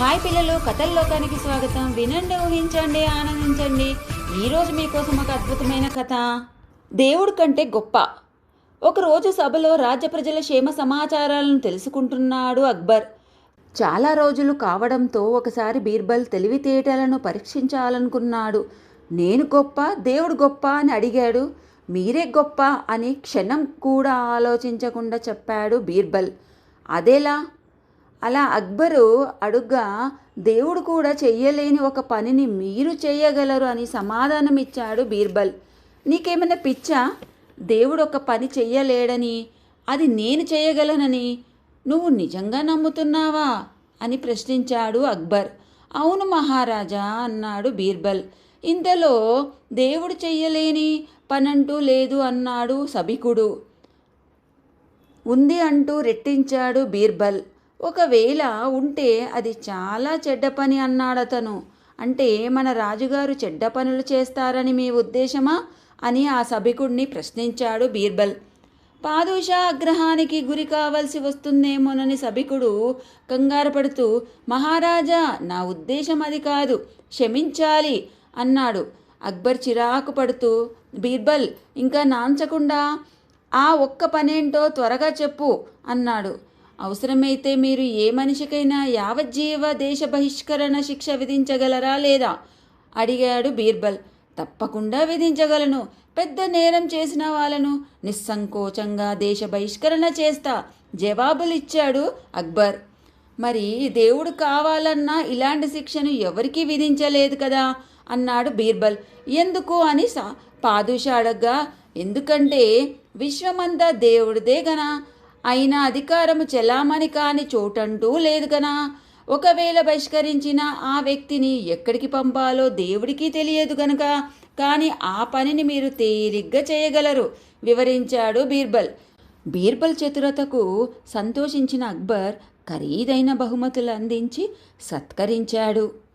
Hi పిల్లలు కథల లోకానికి స్వాగతం. వినండి ఊహించండి ఆనందించండి. ఈరోజు మీకోసం ఒక అద్భుతమైన కథ. దేవుడి కంటే గొప్ప. ఒకరోజు సభలో రాజ్య ప్రజల క్షేమ సమాచారాలను తెలుసుకుంటున్నాడు అక్బర్. చాలా రోజులు కావడంతో ఒకసారి బీర్బల్ తెలివితేటలను పరీక్షించాలనుకున్నాడు. నేను గొప్ప దేవుడు గొప్ప అని అడిగాడు. మీరే గొప్ప అని క్షణం కూడా ఆలోచించకుండా చెప్పాడు బీర్బల్. అదేలా? అలా అక్బరు అడుగ్గా దేవుడు కూడా చెయ్యలేని ఒక పనిని మీరు చేయగలరు అని సమాధానం ఇచ్చాడు బీర్బల్. నీకేమైనా పిచ్చా? దేవుడు ఒక పని చెయ్యలేడని అది నేను చేయగలనని నువ్వు నిజంగా నమ్ముతున్నావా? అని ప్రశ్నించాడు అక్బర్. అవును మహారాజా అన్నాడు బీర్బల్. ఇంతలో దేవుడు చెయ్యలేని పనంటూ లేదు అన్నాడు సభికుడు. ఉంది అంటూ రెట్టించాడు బీర్బల్. ఒకవేళ ఉంటే అది చాలా చెడ్డ పని అన్నాడతను. అంటే మన రాజుగారు చెడ్డ పనులు చేస్తారని మీ ఉద్దేశమా? అని ఆ సభికుడిని ప్రశ్నించాడు బీర్బల్. పాదుషా ఆగ్రహానికి గురి కావాల్సి వస్తుందేమోనని సభికుడు కంగారు పడుతూ మహారాజా నా ఉద్దేశం అది కాదు. క్షమించాలి అన్నాడు. అక్బర్ చిరాకు పడుతూ బీర్బల్ ఇంకా నాంచకుండా ఆ ఒక్క పనేంటో త్వరగా చెప్పు అన్నాడు. అవసరమైతే మీరు ఏ మనిషికైనా యావజ్జీవ దేశ బహిష్కరణ శిక్ష విధించగలరా లేదా? అడిగాడు బీర్బల్. తప్పకుండా విధించగలను. పెద్ద నేరం చేసిన వాళ్ళను నిస్సంకోచంగా దేశ బహిష్కరణ చేస్తా జవాబులిచ్చాడు అక్బర్. మరి దేవుడు కావాలన్నా ఇలాంటి శిక్షను ఎవరికీ విధించలేదు కదా? అన్నాడు బీర్బల్. ఎందుకు అని సా పాదుషా అడగ్గా ఎందుకంటే విశ్వమంతా దేవుడిదే గనా? అయినా అధికారము చెలామణి కాని చోటంటూ లేదు గనా. ఒకవేళ బహిష్కరించిన ఆ వ్యక్తిని ఎక్కడికి పంపాలో దేవుడికి తెలియదు గనుక. కానీ ఆ పనిని మీరు తేలిగ్గా చేయగలరు వివరించాడు బీర్బల్. బీర్బల్ చతురతకు సంతోషించిన అక్బర్ ఖరీదైన బహుమతులు అందించి సత్కరించాడు.